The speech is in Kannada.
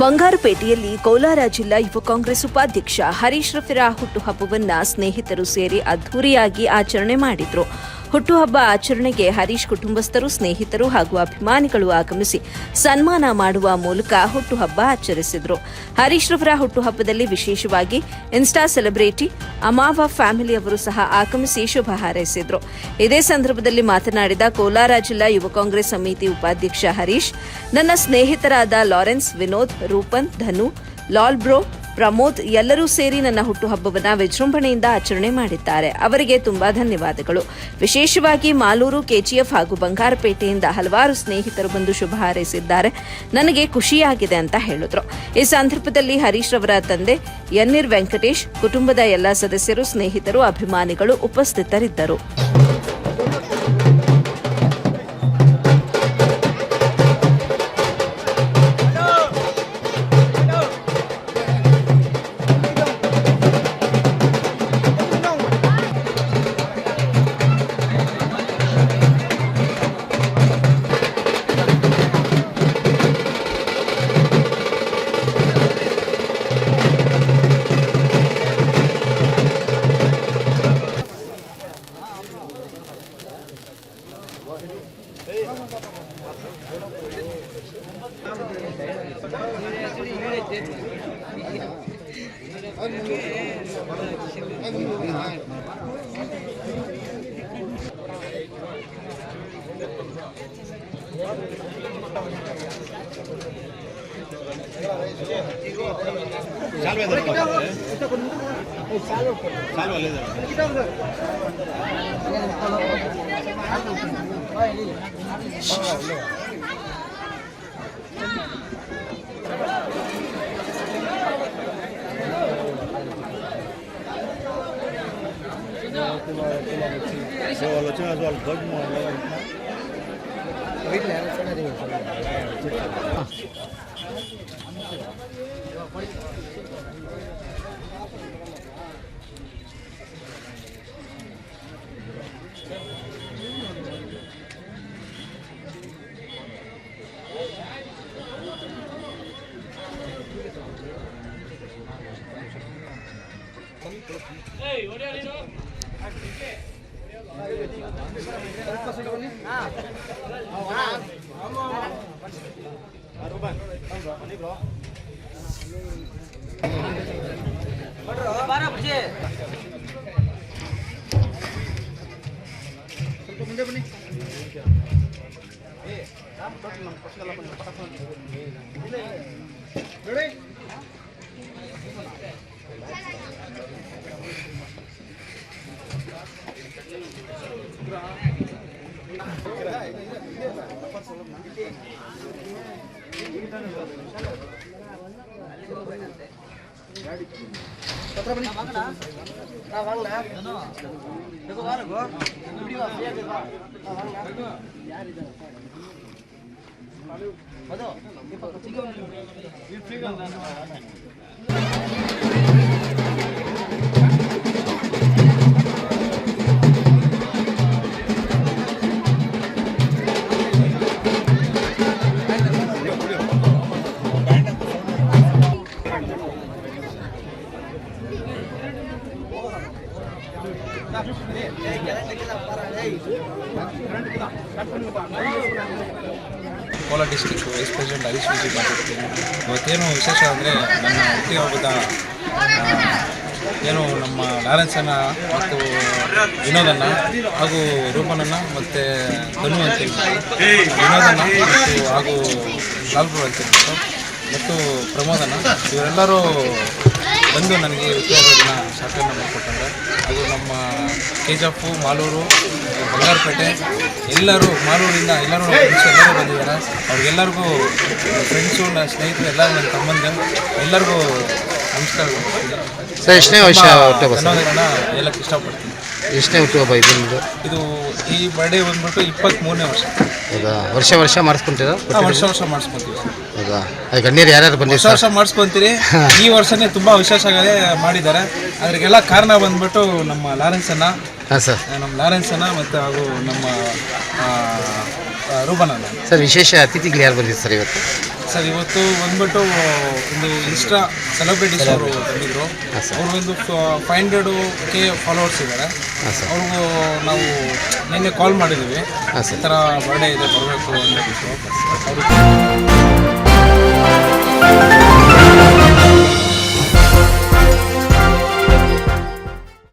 ಬಂಗಾರಪೇಟೆಯಲ್ಲಿ ಕೋಲಾರ ಜಿಲ್ಲಾ ಯುವ ಕಾಂಗ್ರೆಸ್ ಉಪಾಧ್ಯಕ್ಷ ಹರೀಶ್ ರಫಿರಾ ಹುಟ್ಟುಹಬ್ಬವನ್ನ ಸ್ನೇಹಿತರು ಸೇರಿ ಅದ್ದೂರಿಯಾಗಿ ಆಚರಣೆ ಮಾಡಿದ್ರು. ಹುಟ್ಟುಹಬ್ಬ ಆಚರಣೆಗೆ ಹರೀಶ್ ಕುಟುಂಬಸ್ಥರು, ಸ್ನೇಹಿತರು ಹಾಗೂ ಅಭಿಮಾನಿಗಳು ಆಗಮಿಸಿ ಸನ್ಮಾನ ಮಾಡುವ ಮೂಲಕ ಹುಟ್ಟುಹಬ್ಬ ಆಚರಿಸಿದರು. ಹರೀಶ್ ರವರ ಹುಟ್ಟುಹಬ್ಬದಲ್ಲಿ ವಿಶೇಷವಾಗಿ ಇನ್ಸ್ಟಾ ಸೆಲೆಬ್ರಿಟಿ ಅಮಾವ ಫ್ಯಾಮಿಲಿಯವರು ಸಹ ಆಗಮಿಸಿ ಶುಭ ಹಾರೈಸಿದರು. ಇದೇ ಸಂದರ್ಭದಲ್ಲಿ ಮಾತನಾಡಿದ ಕೋಲಾರ ಜಿಲ್ಲಾ ಯುವ ಕಾಂಗ್ರೆಸ್ ಸಮಿತಿ ಉಪಾಧ್ಯಕ್ಷ ಹರೀಶ್, ನನ್ನ ಸ್ನೇಹಿತರಾದ ಲಾರೆನ್ಸ್, ವಿನೋದ್, ರೂಪನ್, ಧನು, ಲಾಲ್ ಬ್ರೋ ಪ್ರಮೋದ್ ಎಲ್ಲರೂ ಸೇರಿ ನನ್ನ ಹುಟ್ಟುಹಬ್ಬವನ್ನು ವಿಜೃಂಭಣೆಯಿಂದ ಆಚರಣೆ ಮಾಡಿದ್ದಾರೆ. ಅವರಿಗೆ ತುಂಬಾ ಧನ್ಯವಾದಗಳು. ವಿಶೇಷವಾಗಿ ಮಾಲೂರು ಕೆಜಿಎಫ್ ಹಾಗೂ ಬಂಗಾರಪೇಟೆಯಿಂದ ಹಲವಾರು ಸ್ನೇಹಿತರು ಬಂದು ಶುಭ ಹಾರೈಸಿದ್ದಾರೆ. ನನಗೆ ಖುಷಿಯಾಗಿದೆ ಅಂತ ಹೇಳಿದ್ರು. ಈ ಸಂದರ್ಭದಲ್ಲಿ ಹರೀಶ್ ರವರ ತಂದೆ ಎನ್ನಿರ್ ವೆಂಕಟೇಶ್, ಕುಟುಂಬದ ಎಲ್ಲ ಸದಸ್ಯರು, ಸ್ನೇಹಿತರು, ಅಭಿಮಾನಿಗಳು ಉಪಸ್ಥಿತರಿದ್ದರು. चालू है चालू वाले कितना જે આલોચના જો અલગમાં Hey, what are you doing? ಸ್ವಲ್ಪ ಮುಂದೆ ಬನ್ನಿ ಏ ನಾನು ಪಕ್ಕ ನಮ್ಮ ಪಕ್ಕ ಎಲ್ಲ ಬಂದು ಪಕ್ಕ ಬಂದು ಬಿಡಿ பதோ இப்போ சிங்கம் Kolar district vice president Harish Viji ಮಾತಾಡ್ತೀನಿ ಇವತ್ತೇನು ವಿಶೇಷ ಅಂದರೆ ನನ್ನ ಹುಟ್ಟಿಹಬ್ಬದ ಆ, ಏನು ನಮ್ಮ ಲಾರೆನ್ಸನ್ನ ಮತ್ತು ವಿನೋದನ್ನ ಹಾಗೂ ರೂಪನನ್ನ ಮತ್ತು ಧನು ಅಂತ ವಿನೋದನ್ನ ಮತ್ತು ಹಾಗೂ ಲಾಲ್ಪುರ್ ಅಂತ ಮತ್ತು ಪ್ರಮೋದನ ಇವರೆಲ್ಲರೂ ಬಂದು ನನಗೆ ದಿನ ಶಾಖೆಯನ್ನು ಮಾಡಿಕೊಟ್ಟಂಗೆ ಅದು ನಮ್ಮ K G F Malur Bangarapete ಎಲ್ಲರೂ ಮಾಲೂರಿಂದ ಎಲ್ಲರೂ ಎಲ್ಲರೂ ಬಂದಿದ್ದಾರೆ. ಅವ್ರಿಗೆಲ್ಲರಿಗೂ ಫ್ರೆಂಡ್ಸು ನನ್ನ ಸ್ನೇಹಿತರು ಎಲ್ಲರೂ ನನ್ನ ತಮ್ಮಂದೆ ಎಲ್ಲರಿಗೂ ನಮಸ್ಕಾರ. ಸರ್ ಎಷ್ಟನೇ ವರ್ಷ ಧನ್ಯವಾದಗಳನ್ನ ಹೇಳಕ್ಕೆ ಇಷ್ಟಪಡ್ತೀನಿ. ಎಷ್ಟನೇ ಹುಟ್ಟುಹಬ್ಬ ಇದು ಈ ಬರ್ಡೇ ಬಂದ್ಬಿಟ್ಟು ಇಪ್ಪತ್ತ್ಮೂರನೇ ವರ್ಷ. ಹೌದಾ? ವರ್ಷ ವರ್ಷ ಮಾಡಿಸ್ಕೊಂತೀರ? ವರ್ಷ ವರ್ಷ ಮಾಡಿಸ್ಕೊಂತೀವಿ. ಹೌದಾ? ಅದು ಗಣ್ಯರು ಯಾರ್ಯಾರು ವರ್ಷ ವರ್ಷ ಮಾಡಿಸ್ಕೊಂತೀರಿ. ಈ ವರ್ಷನೇ ತುಂಬ ವಿಶೇಷಗಳೇ ಮಾಡಿದ್ದಾರೆ. ಅದಕ್ಕೆಲ್ಲ ಕಾರಣ ಬಂದ್ಬಿಟ್ಟು ನಮ್ಮ ಲಾರೆನ್ಸನ್ನ ಹಾಂ ಸರ್. ನಮ್ಮ ಲಾರೆನ್ಸನ್ನ ಮತ್ತು ಹಾಗೂ ನಮ್ಮ ಆ, ಅಂತ ಸರ್ ವಿಶೇಷ ಅತಿಥಿಗಳು ಯಾರು ಬಂದಿದ್ದು ಸರ್ ಇವತ್ತು? ಸರ್ ಇವತ್ತು ಬಂದ್ಬಿಟ್ಟು ಒಂದು ಇನ್ಸ್ಟಾ ಸೆಲೆಬ್ರಿಟೀಸ್ ಅವರು ಬಂದಿದ್ರು. ಹಾಂ ಸರ್. ಅವ್ರಿಗೊಂದು ಫೈವ್ ಹಂಡ್ರೆಡು ಕೆ ಫಾಲೋವರ್ಸ್ ಇದ್ದಾರೆ. ಹಾಂ ಸರ್. ಅವ್ರಿಗೂ ನಾವು ನಿನ್ನೆ ಕಾಲ್ ಮಾಡಿದ್ದೀವಿ. ಹಾಂ ಈ ಥರ ಬರ್ಡೇ ಇದೆ ಬರಬೇಕು ಅಂತ. ಅವರು